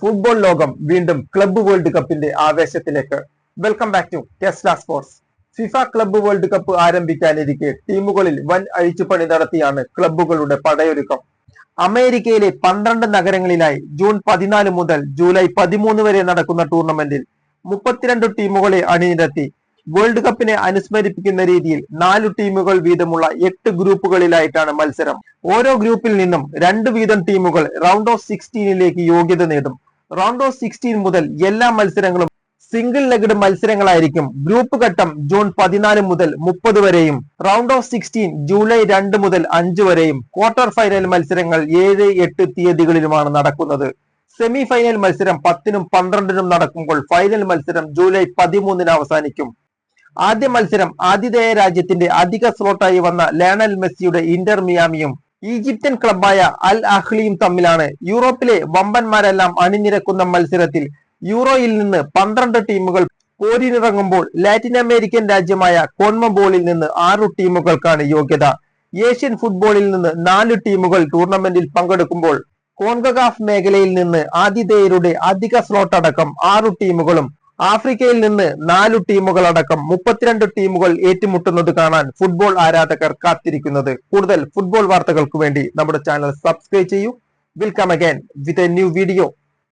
Football ലോകം വീണ്ടും club world കപ്പിന്റെ ആവേശത്തിലേക്ക്. Welcome back to Tesla sports FIFA club world cup ആരംഭിക്കാനിരിക്കെ ടീമുകളിൽ വൻ അഴിച്ചുപണി നടത്തിയാണ് ക്ലബ്ബുകളുടെ പടയൊരുക്കം. അമേരിക്കയിലെ പന്ത്രണ്ട് നഗരങ്ങളിലായി ജൂൺ പതിനാല് മുതൽ ജൂലൈ പതിമൂന്ന് വരെ നടക്കുന്ന ടൂർണമെന്റിൽ മുപ്പത്തിരണ്ട് ടീമുകളെ അണിനിരത്തി. വേൾഡ് കപ്പിനെ അനുസ്മരിപ്പിക്കുന്ന രീതിയിൽ നാലു ടീമുകൾ വീതമുള്ള എട്ട് ഗ്രൂപ്പുകളിലായിട്ടാണ് മത്സരം. ഓരോ ഗ്രൂപ്പിൽ നിന്നും രണ്ട് വീതം ടീമുകൾ റൗണ്ട് ഓഫ് സിക്സ്റ്റീനിലേക്ക് യോഗ്യത നേടും. റൗണ്ട് ഓഫ് സിക്സ്റ്റീൻ മുതൽ എല്ലാ മത്സരങ്ങളും സിംഗിൾ ലെഗഡ് മത്സരങ്ങളായിരിക്കും. ഗ്രൂപ്പ് ഘട്ടം ജൂൺ പതിനാല് മുതൽ മുപ്പത് വരെയും റൗണ്ട് ഓഫ് സിക്സ്റ്റീൻ ജൂലൈ രണ്ട് മുതൽ അഞ്ച് വരെയും ക്വാർട്ടർ ഫൈനൽ മത്സരങ്ങൾ ഏഴ് എട്ട് തീയതികളിലുമാണ് നടക്കുന്നത്. സെമി ഫൈനൽ മത്സരം പത്തിനും പന്ത്രണ്ടിനും നടക്കുമ്പോൾ ഫൈനൽ മത്സരം ജൂലൈ പതിമൂന്നിന് അവസാനിക്കും. ആദ്യ മത്സരം ആതിഥേയ രാജ്യത്തിന്റെ അധിക സ്ലോട്ടായി വന്ന ലയണൽ മെസ്സിയുടെ ഇന്റർ മിയാമിയും ഈജിപ്ഷ്യൻ ക്ലബായ അൽ അഹ്ലിയും തമ്മിലാണ്. യൂറോപ്പിലെ വമ്പന്മാരെല്ലാം അണിനിരക്കുന്ന മത്സരത്തിൽ യൂറോയിൽ നിന്ന് പന്ത്രണ്ട് ടീമുകൾ പോരിനിറങ്ങുമ്പോൾ ലാറ്റിൻ അമേരിക്കൻ രാജ്യമായ കോൺമബോളിൽ നിന്ന് ആറു ടീമുകൾക്കാണ് യോഗ്യത. ഏഷ്യൻ ഫുട്ബോളിൽ നിന്ന് നാല് ടീമുകൾ ടൂർണമെന്റിൽ പങ്കെടുക്കുമ്പോൾ കോൺഗഗാഫ് മേഖലയിൽ നിന്ന് ആതിഥേയരുടെ അധിക സ്ലോട്ട് അടക്കം ആറു ടീമുകളും ആഫ്രിക്കയിൽ നിന്ന് നാലു ടീമുകൾ അടക്കം മുപ്പത്തിരണ്ട് ടീമുകൾ ഏറ്റുമുട്ടുന്നത് കാണാൻ ഫുട്ബോൾ ആരാധകർ കാത്തിരിക്കുന്നത്. കൂടുതൽ ഫുട്ബോൾ വാർത്തകൾക്ക് വേണ്ടി നമ്മുടെ ചാനൽ സബ്സ്ക്രൈബ് ചെയ്യൂ. Welcome again with a new video